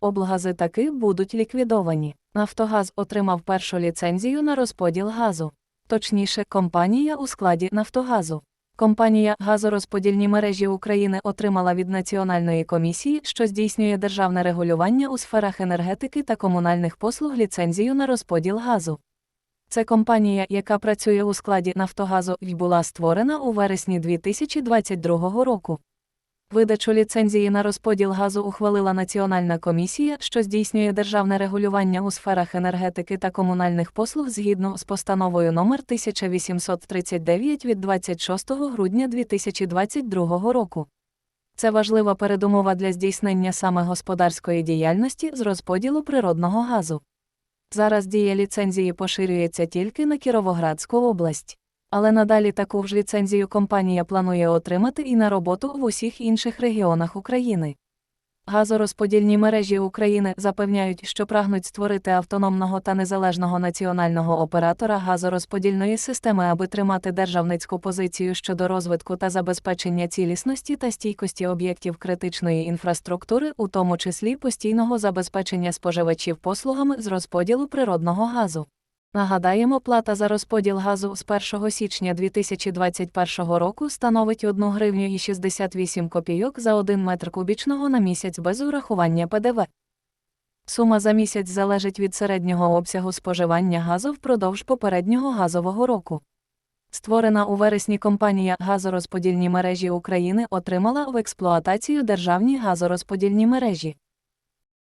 Облгази таки будуть ліквідовані. Нафтогаз отримав першу ліцензію на розподіл газу. Точніше, компанія у складі Нафтогазу. Компанія Газорозподільні мережі України отримала від Національної комісії, що здійснює державне регулювання у сферах енергетики та комунальних послуг ліцензію на розподіл газу. Це компанія, яка працює у складі Нафтогазу і була створена у вересні 2022 року. Видачу ліцензії на розподіл газу ухвалила Національна комісія, що здійснює державне регулювання у сферах енергетики та комунальних послуг згідно з постановою номер 1839 від 26 грудня 2022 року. Це важлива передумова для здійснення саме господарської діяльності з розподілу природного газу. Зараз дія ліцензії поширюється тільки на Кіровоградську область. Але надалі таку ж ліцензію компанія планує отримати і на роботу в усіх інших регіонах України. Газорозподільні мережі України запевняють, що прагнуть створити автономного та незалежного національного оператора газорозподільної системи, аби тримати державницьку позицію щодо розвитку та забезпечення цілісності та стійкості об'єктів критичної інфраструктури, у тому числі постійного забезпечення споживачів послугами з розподілу природного газу. Нагадаємо, плата за розподіл газу з 1 січня 2021 року становить 1 гривню і 68 копійок за 1 метр кубічного на місяць без урахування ПДВ. Сума за місяць залежить від середнього обсягу споживання газу впродовж попереднього газового року. Створена у вересні компанія Газорозподільні мережі України отримала в експлуатацію державні газорозподільні мережі.